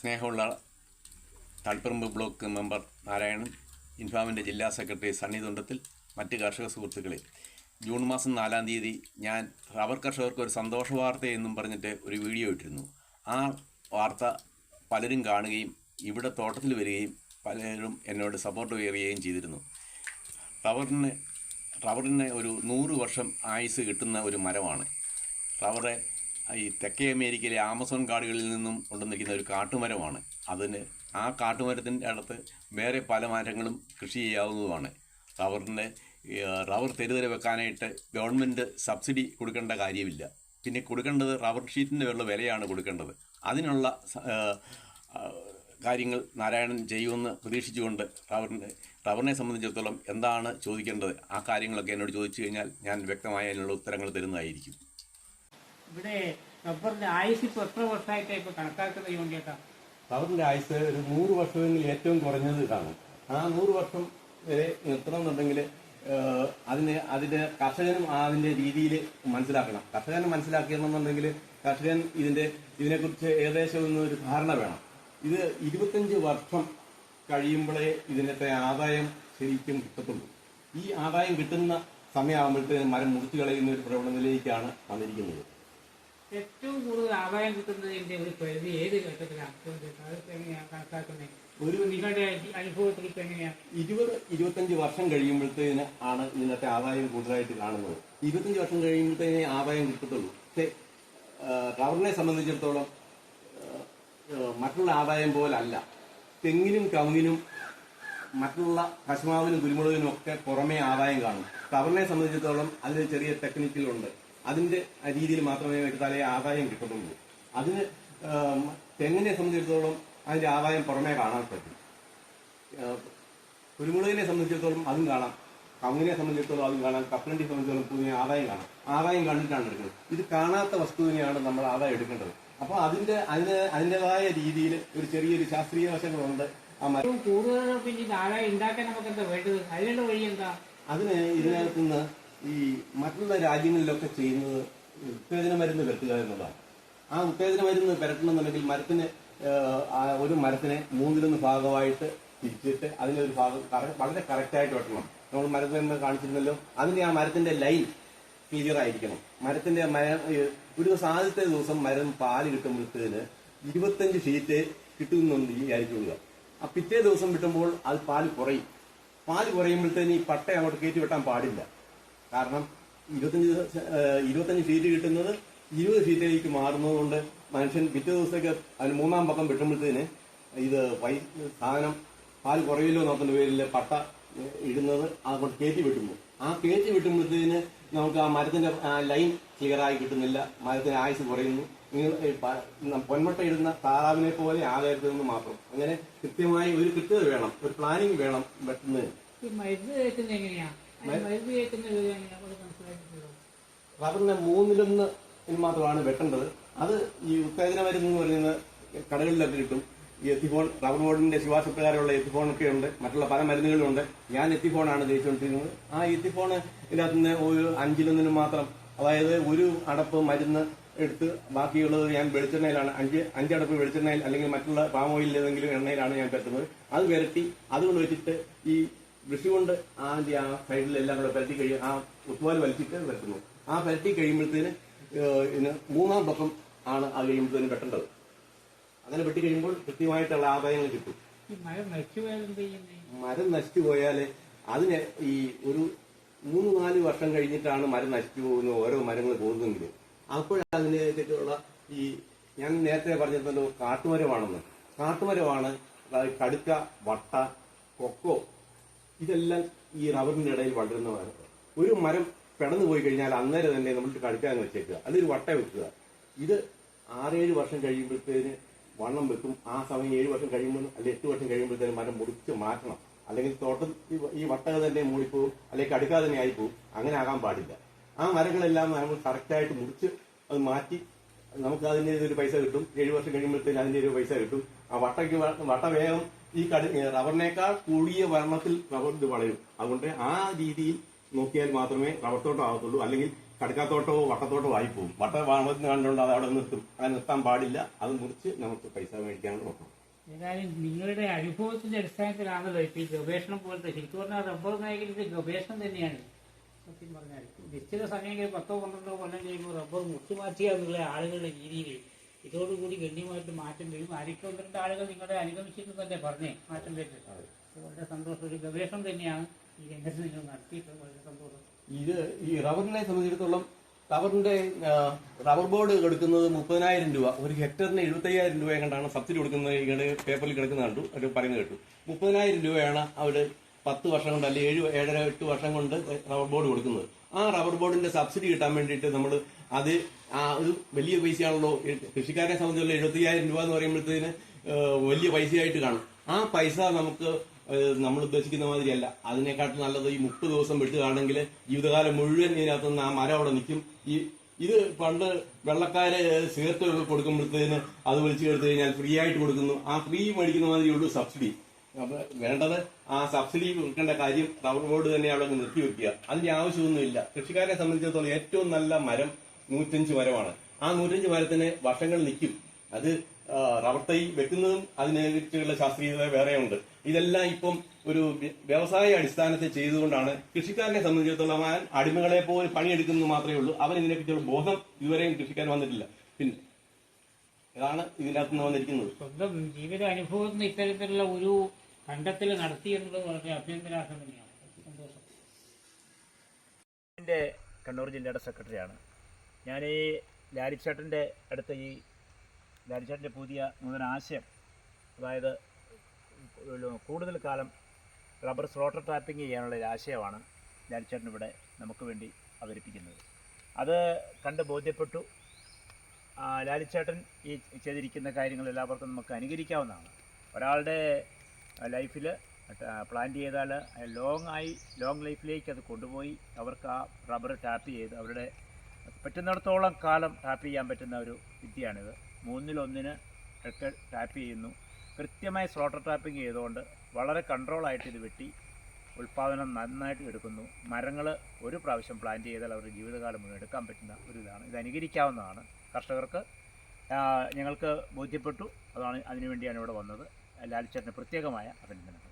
സ്നേഹമുള്ള Taliparamba block member Narayanan ഇൻഫാമിന്റെ ജില്ലാ സെക്രട്ടറി സണ്ണി തുണ്ടത്തിൽ മറ്റ് കർഷക സുഹൃത്തുക്കളെ. ജൂൺ മാസം നാലാം തീയതി ഞാൻ റബ്ബർ കർഷകർക്ക് ഒരു സന്തോഷ വാർത്ത എന്നും പറഞ്ഞിട്ട് ഒരു വീഡിയോ ഇട്ടിരുന്നു. ആ വാർത്ത പലരും കാണുകയും ഇവിടെ തോട്ടത്തിൽ വരികയും പലരും എന്നോട് സപ്പോർട്ട് ചെയ്യുകയും ചെയ്തിരുന്നു. റബ്ബറിന് റബ്ബറിന് ഒരു നൂറ് വർഷം ആയുസ് കിട്ടുന്ന ഒരു മരമാണ്. റബ്ബറ് ഈ തെക്കേ അമേരിക്കയിലെ ആമസോൺ കാടുകളിൽ നിന്നും കൊണ്ടുവന്നിരിക്കുന്ന ഒരു കാട്ടുമരമാണ്. അതിന് ആ കാട്ടുമരത്തിന്റെ അടുത്ത് വേറെ പല മരങ്ങളും കൃഷി ചെയ്യാവുന്നതുമാണ്. റബ്ബറിന്റെ റബ്ബർ തെരുതര വെക്കാനായിട്ട് ഗവൺമെന്റ് സബ്സിഡി കൊടുക്കേണ്ട കാര്യമില്ല. പിന്നെ കൊടുക്കേണ്ടത് റബ്ബർ ഷീറ്റിന്റെ ഉള്ള വിലയാണ് കൊടുക്കേണ്ടത്. അതിനുള്ള കാര്യങ്ങൾ നാരായണൻ ചെയ്യുമെന്ന് പ്രതീക്ഷിച്ചുകൊണ്ട് റബ്ബറിനെ റബ്ബറിനെ സംബന്ധിച്ചിടത്തോളം എന്താണ് ചോദിക്കേണ്ടത്? ആ കാര്യങ്ങളൊക്കെ എന്നോട് ചോദിച്ചു കഴിഞ്ഞാൽ ഞാൻ വ്യക്തമായ അതിനുള്ള ഉത്തരങ്ങൾ തരുന്നതായിരിക്കും. ഇവിടെ റബ്ബറിന്റെ ആയുസ് ഇപ്പൊ എത്ര വർഷമായിട്ടാ ഇപ്പൊ കണക്കാക്കുന്നത് യോണ്ടിയേട്ടാ റബ്ബറിന്റെ ആയുസ് ഒരു നൂറ് വർഷമെങ്കിൽ ഏറ്റവും കുറഞ്ഞത് കാണും ആ നൂറ് വർഷം വരെ നിർത്തണമെന്നുണ്ടെങ്കിൽ അതിന് അതിന്റെ കർഷകനും അതിന്റെ രീതിയിൽ മനസ്സിലാക്കണം. കർഷകന് മനസ്സിലാക്കിയെന്നുണ്ടെങ്കിൽ കർഷകൻ ഇതിന്റെ ഇതിനെക്കുറിച്ച് ഏകദേശം ഒരു ധാരണ വേണം. ഇത് ഇരുപത്തഞ്ച് വർഷം കഴിയുമ്പോഴേ ഇതിനത്തെ ആദായം ശരിക്കും കിട്ടത്തുള്ളൂ. ഈ ആദായം കിട്ടുന്ന സമയമാകുമ്പോഴത്തേനും മരം മുറിച്ചു കളയുന്ന ഒരു പ്രവണതയിലേക്കാണ് വന്നിരിക്കുന്നത്. ഏറ്റവും കൂടുതൽ ആദായം കിട്ടുന്നതിന്റെ ഒരു പരിധി ഏത് ഘട്ടത്തിലാണ്? ഒരു നിങ്ങളുടെ അനുഭവത്തിൽ എങ്ങനെയാണ് എങ്ങനെയാ? ഇരുപത് ഇരുപത്തഞ്ച് വർഷം കഴിയുമ്പോഴത്തേന് ആണ് ഇന്നത്തെ ആദായം കൂടുതലായിട്ട് കാണുന്നത്. ഇരുപത്തഞ്ച് വർഷം കഴിയുമ്പോഴത്തേനെ ആദായം കിട്ടത്തുള്ളൂ. പക്ഷേ കവറിനെ സംബന്ധിച്ചിടത്തോളം മറ്റുള്ള ആദായം പോലല്ല. തെങ്ങിനും കവുങ്ങിനും മറ്റുള്ള കശുമാവിനും കുരുമുളകിനും ഒക്കെ പുറമേ ആദായം കാണും. കവറിനെ സംബന്ധിച്ചിടത്തോളം അതിൽ ചെറിയ ടെക്നിക്കലുണ്ട് അതിന്റെ രീതിയിൽ മാത്രമേ എടുത്താലേ ആദായം കിട്ടുന്നുള്ളൂ അതിന് തെങ്ങിനെ സംബന്ധിച്ചിടത്തോളം അതിന്റെ ആദായം പുറമേ കാണാൻ പറ്റും. കുരുമുളകിനെ സംബന്ധിച്ചിടത്തോളം അതും കാണാം. കവുങ്ങിനെ സംബന്ധിച്ചിടത്തോളം അതും കാണാം. കപ്പലണ്ടി സംബന്ധിച്ചിടത്തോളം പുതിയ ആദായം കാണാം. ആദായം കണ്ടിട്ടാണ് എടുക്കുന്നത്. ഇത് കാണാത്ത വസ്തുവിനെയാണ് നമ്മൾ ആദായം എടുക്കേണ്ടത്. അപ്പോൾ അതിന്റെ അതിന് അതിന്റെതായ രീതിയിൽ ഒരു ചെറിയൊരു ശാസ്ത്രീയ വശങ്ങളുണ്ട്. ആ മരം പിന്നെ ആദായം ഉണ്ടാക്കാൻ നമുക്ക് എന്താ വേണ്ടത്? അതിനുള്ള വഴി എന്താ? അതിന് ഇതിനകത്ത് നിന്ന് ഈ മറ്റുള്ള രാജ്യങ്ങളിലൊക്കെ ചെയ്യുന്നത് ഉത്തേജന മരുന്ന് പെരട്ടുക എന്നുള്ളതാണ്. ആ ഉത്തേജന മരുന്ന് പെരട്ടണമെന്നുണ്ടെങ്കിൽ മരത്തിന് ഒരു മരത്തിനെ മൂന്നിലൊന്ന് ഭാഗമായിട്ട് തിരിച്ചിട്ട് അതിന്റെ ഒരു ഭാഗം വളരെ കറക്റ്റായിട്ട് വെട്ടണം. നമ്മൾ മരത്തിൽ കാണിച്ചിരുന്നല്ലോ അതിന്റെ ആ മരത്തിന്റെ ലൈൻ ക്ലിയർ ആയിരിക്കണം. മരത്തിന്റെ ഒരു ദിവസം ആദ്യത്തെ ദിവസം മരം പാൽ കിട്ടുമ്പോഴത്തേന് ഇരുപത്തഞ്ച് ഷീറ്റ് കിട്ടുന്നുണ്ട് ഈ വിചാരിച്ചുകൊള്ളുക ആ പിറ്റേ ദിവസം കിട്ടുമ്പോൾ അത് പാൽ കുറയും. പാൽ കുറയുമ്പോഴത്തേന് ഈ പട്ട അങ്ങോട്ട് കയറ്റി വെട്ടാൻ പാടില്ല. കാരണം ഇരുപത്തഞ്ച് ഇരുപത്തഞ്ച് ഫീറ്റ് കിട്ടുന്നത് ഇരുപത് ഫീറ്റിലേക്ക് മാറുന്നത് കൊണ്ട് മനുഷ്യൻ പിറ്റേ ദിവസത്തേക്ക് അതിന് മൂന്നാം പക്കം വെട്ടുമ്പോഴത്തേന് ഇത് വൈ സാധനം പാൽ കുറയില്ലോ നോക്കുന്ന പേരിൽ പട്ട ഇടുന്നത് അതുകൊണ്ട് കയറ്റി വെട്ടുമ്പോൾ. ആ കയറ്റി വെട്ടുമ്പോഴത്തേന് നമുക്ക് ആ മരത്തിന്റെ ലൈൻ ക്ലിയറായി കിട്ടുന്നില്ല. മരത്തിന് ആയുസ് കുറയുന്നു. പൊന്മുട്ട ഇടുന്ന താറാവിനെ പോലെ ആകരുതെന്ന് മാത്രം. അങ്ങനെ കൃത്യമായി ഒരു കൃത്യത വേണം ഒരു പ്ലാനിങ് വേണം വെട്ടുന്നതിന്. ഈ മരുന്ന് എങ്ങനെയാ? റബ്ബറിന്റെ മൂന്നിലൊന്ന് മാത്രമാണ് വെട്ടേണ്ടത്. അത് ഈ ഉത്തേജന മരുന്ന് എന്ന് പറയുന്നത് കടകളിലൊക്കെ കിട്ടും. ഈ എത്തിഫോൺ റബ്ബർ ബോർഡിന്റെ ശുപാർശ പ്രകാരമുള്ള എത്തിഫോൺ ഒക്കെ ഉണ്ട്. മറ്റുള്ള പല മരുന്നുകളും ഉണ്ട്. ഞാൻ എത്തിഫോണാണ് ജയിച്ചുകൊണ്ടിരിക്കുന്നത്. ആ എത്തിഫോൺ ഇതിനകത്ത് നിന്ന് ഒരു അഞ്ചിലൊന്നിനും മാത്രം അതായത് ഒരു അടപ്പ് മരുന്ന് എടുത്ത് ബാക്കിയുള്ളത് ഞാൻ വെളിച്ചെണ്ണയിലാണ്. അഞ്ച് അഞ്ചടപ്പ് വെളിച്ചെണ്ണയിൽ അല്ലെങ്കിൽ മറ്റുള്ള പാം ഓയിൽ ഏതെങ്കിലും എണ്ണയിലാണ് ഞാൻ പറ്റുന്നത് അത് വരട്ടി അതുകൊണ്ട് വെച്ചിട്ട് ഈ ബ്രഷ് കൊണ്ട് അതിന്റെ ആ സൈഡിലെല്ലാം കൂടെ പരട്ടി കഴിയും ആ ഉത്തുവാൽ വലിച്ചിട്ട് വരുത്തുന്നു. ആ പരട്ടി കഴിയുമ്പോഴത്തേന് മൂന്നാം പക്കം ആണ് ആ കഴിയുമ്പോഴത്തേന് വെട്ടേണ്ടത്. അങ്ങനെ വെട്ടി കഴിയുമ്പോൾ കൃത്യമായിട്ടുള്ള ആദായങ്ങൾ കിട്ടും. മരം നശിച്ചു പോയാൽ അതിന് ഈ ഒരു മൂന്ന് നാല് വർഷം കഴിഞ്ഞിട്ടാണ് മരം നശിച്ചു പോകുന്നത് ഓരോ മരങ്ങൾ പോകുന്നെങ്കിൽ തെറ്റുള്ള ഈ ഞാൻ നേരത്തെ പറഞ്ഞിരുന്നല്ലോ കാട്ടുമരമാണെന്ന് കാട്ടുമരമാണ് കടുക്ക വട്ട കൊക്കോ ഇതെല്ലാം ഈ റബ്ബറിന്റെ ഇടയിൽ വളരുന്ന മരം ഒരു മരം പിടന്നു പോയി കഴിഞ്ഞാൽ അന്നേരം തന്നെ നമ്മൾ കടുക്കാൻ വെച്ചേക്കുക. അതൊരു വട്ട വെക്കുക. ഇത് ആറേഴ് വർഷം കഴിയുമ്പോഴത്തേന് വണ്ണം വെക്കും. ആ സമയം ഏഴ് വർഷം കഴിയുമ്പോൾ അല്ലെങ്കിൽ എട്ട് വർഷം കഴിയുമ്പോഴത്തേന് മരം മുറിച്ച് മാറ്റണം. അല്ലെങ്കിൽ തോട്ടം ഈ- വട്ടക തന്നെ മൂടിപ്പോവും. അല്ലെങ്കിൽ കടുക്ക തന്നെ ആയിപ്പോവും. അങ്ങനെ ആകാൻ പാടില്ല. ആ മരങ്ങളെല്ലാം നമ്മൾ കറക്റ്റായിട്ട് മുറിച്ച് അത് മാറ്റി നമുക്ക് അതിന്റെ ഒരു പൈസ കിട്ടും. ഏഴ് വർഷം കഴിയുമ്പോഴത്തേന് അതിന്റെ ഒരു പൈസ കിട്ടും. ആ വട്ടയ്ക്ക് വട്ട വേഗം ഈ കടി റബ്ബറിനേക്കാൾ കൂടിയ വർണത്തിൽ റബ്ബർ ഇത് വളരും അതുകൊണ്ട് ആ രീതിയിൽ നോക്കിയാൽ മാത്രമേ റബ്ബർ തോട്ടം ആകത്തുള്ളൂ. അല്ലെങ്കിൽ കടുക്കാത്തോട്ടമോ വട്ടത്തോട്ടമോ ആയി പോകും വട്ട വാമത്തിന് കണ്ടുകൊണ്ട് അത് അവിടെ നിർത്തും. അങ്ങനെ നിർത്താൻ പാടില്ല. അത് മുറിച്ച് നമുക്ക് പൈസ മേടിക്കാനുള്ള നോക്കണം ഏതായാലും നിങ്ങളുടെ അനുഭവത്തിന്റെ അടിസ്ഥാനത്തിലാണല്ലോ ഇപ്പൊ ഈ ഗവേഷണം പോലത്തെ ശരിക്കും പറഞ്ഞാൽ റബ്ബർ മേഖലയുടെ ഗവേഷണം തന്നെയാണ്. സത്യം പറഞ്ഞാൽ നിശ്ചിത സമയങ്ങളിൽ പത്തോ പന്ത്രണ്ടോ കൊല്ലം കഴിയുമ്പോൾ റബ്ബർ എന്നുള്ള ആളുകളുടെ രീതിയിൽ ഇതോടുകൂടി ഗണ്യമായിട്ട് മാറ്റം വരും. പന്ത്രണ്ട് ആളുകൾ നിങ്ങളെ അനുഗമിച്ചിട്ടുണ്ടല്ലേ പറഞ്ഞേ? മാറ്റം വരുന്നത്. വളരെ സന്തോഷം. ഒരു ഗവേഷണം തന്നെയാണ് ഈ രംഗത്ത് നിങ്ങൾ നടത്തിയിട്ടുള്ളത്. വളരെ സന്തോഷം. ഇത് ഈ റബ്ബറിനെ സംബന്ധിച്ചിടത്തോളം റബ്ബറിന്റെ റബർ റബ്ബർ ബോർഡ് കൊടുക്കുന്നത് മുപ്പതിനായിരം രൂപ. ഒരു ഹെക്ടറിന് എഴുപത്തയ്യായിരം രൂപ കണ്ടാണ് സബ്സിഡി കൊടുക്കുന്നത്. ഇങ്ങനെ പേപ്പറിൽ കിടക്കുന്ന കണ്ടു. അവർ പറയുന്നത് കേട്ടു. മുപ്പതിനായിരം രൂപയാണ് അവർ പത്ത് വർഷം കൊണ്ട് അല്ലെങ്കിൽ ഏഴ് ഏഴര എട്ട് വർഷം കൊണ്ട് റബ്ബർ ബോർഡ് കൊടുക്കുന്നത്. ആ റബ്ബർ ബോർഡിന്റെ സബ്സിഡി കിട്ടാൻ വേണ്ടിയിട്ട് നമ്മൾ അത് ആ ഒരു വലിയ പൈസയാണല്ലോ. കൃഷിക്കാരെ സംബന്ധിച്ചുള്ള എഴുപത്തയ്യായിരം രൂപ എന്ന് പറയുമ്പോഴത്തേന് വലിയ പൈസയായിട്ട് കാണും. ആ പൈസ നമുക്ക് നമ്മൾ ഉദ്ദേശിക്കുന്ന മാതിരിയല്ല. അതിനെക്കാട്ടും നല്ലത് ഈ മുപ്പത് ദിവസം വെട്ടുകയാണെങ്കിൽ ജീവിതകാലം മുഴുവൻ ഇതിനകത്ത് നിന്ന് ആ മരം അവിടെ നിൽക്കും. ഈ ഇത് പണ്ട് വെള്ളക്കാര് സിഗരറ്റ് കൊടുക്കുമ്പോഴത്തേന് അത് വിളിച്ചു എടുത്തു കഴിഞ്ഞാൽ ഫ്രീ ആയിട്ട് കൊടുക്കുന്നു. ആ ഫ്രീ മേടിക്കുന്ന മാതിരിയുള്ളൂ സബ്സിഡി. അപ്പൊ വേണ്ടത് ആ സബ്സിഡി കൊടുക്കേണ്ട കാര്യം റബ്ബർ ബോർഡ് തന്നെ അവിടെ നിർത്തിവെക്കുക നിർത്തി വെക്കുക. അതിന്റെ ആവശ്യമൊന്നുമില്ല. കൃഷിക്കാരെ സംബന്ധിച്ചിടത്തോളം ഏറ്റവും നല്ല മരം നൂറ്റഞ്ച് മരമാണ്. ആ നൂറ്റഞ്ച് മരത്തിന് വർഷങ്ങൾ നിൽക്കും. അത് റബ്ബർ തൈ വെക്കുന്നതും അതിനെക്കുറിച്ചുള്ള ശാസ്ത്രീയത വേറെയുണ്ട്. ഇതെല്ലാം ഇപ്പം ഒരു വ്യ- വ്യവസായ അടിസ്ഥാനത്തിൽ ചെയ്തുകൊണ്ടാണ് കൃഷിക്കാരനെ സംബന്ധിച്ചിടത്തോളം അടിമകളെ പോലെ പണിയെടുക്കുന്നത് മാത്രമേ ഉള്ളൂ. അവൻ ഇതിനെക്കുറിച്ചുള്ള ബോധം ഇതുവരെയും കൃഷിക്കാരൻ വന്നിട്ടില്ല. പിന്നെ ഇതാണ് ഇതിനകത്ത് നിന്ന് വന്നിരിക്കുന്നത്. സ്വന്തം ജീവിത അനുഭവത്തിൽ നിന്ന് ഇത്തരത്തിലുള്ള ഒരു കണ്ടെത്തൽ നടത്തി എന്നുള്ളത് വളരെ അഭ്യന്തരാർത്ഥം തന്നെയാണ്. സന്തോഷം. എന്റെ കണ്ണൂർ ജില്ലയുടെ സെക്രട്ടറിയാണ്. ഞാൻ ഈ ലാരിച്ചേട്ടന്റെ അടുത്ത് ഈ ലാരിച്ചേട്ടന്റെ പുതിയ നൂതന ആശയം അതായത് കൂടുതൽ കാലം റബ്ബർ സ്ലോട്ടർ ടാപ്പിംഗ് ചെയ്യാനുള്ള ഒരു ആശയമാണ് ലാരിച്ചേട്ടൻ ഇവിടെ നമുക്ക് വേണ്ടി അവതരിപ്പിക്കുന്നത്. അത് കണ്ട് ബോധ്യപ്പെട്ടു. ലാലിച്ചേട്ടൻ ഈ ചെയ്തിരിക്കുന്ന കാര്യങ്ങൾ എല്ലാവർക്കും നമുക്ക് അനുകരിക്കാവുന്നതാണ്. ഒരാളുടെ ലൈഫിൽ പ്ലാൻ ചെയ്താൽ ലോങ് ആയി ലോങ് ലൈഫിലേക്ക് അത് കൊണ്ടുപോയി അവർക്ക് ആ റബ്ബർ ടാപ്പ് ചെയ്ത് അവരുടെ പറ്റുന്നിടത്തോളം കാലം ടാപ്പ് ചെയ്യാൻ പറ്റുന്ന ഒരു വിദ്യയാണിത്. മൂന്നിലൊന്നിന് ഒക്കെ ടാപ്പ് ചെയ്യുന്നു. കൃത്യമായി സ്ലോട്ടർ ടാപ്പിംഗ് ചെയ്തുകൊണ്ട് വളരെ കൺട്രോളായിട്ട് ഇത് വെട്ടി ഉൽപ്പാദനം നന്നായിട്ട് എടുക്കുന്നു. മരങ്ങൾ ഒരു പ്രാവശ്യം പ്ലാന്റ് ചെയ്താൽ അവരുടെ ജീവിതകാലം മുഴുവൻ എടുക്കാൻ പറ്റുന്ന ഒരു ഇതാണ്. ഇത് അനുകരിക്കാവുന്നതാണ്. കർഷകർക്ക് ഞങ്ങൾക്ക് ബോധ്യപ്പെട്ടു. അതാണ് അതിനുവേണ്ടിയാണ് ഇവിടെ വന്നത്. ലാലിച്ചേട്ടന് പ്രത്യേകമായ അഭിനന്ദനങ്ങൾ.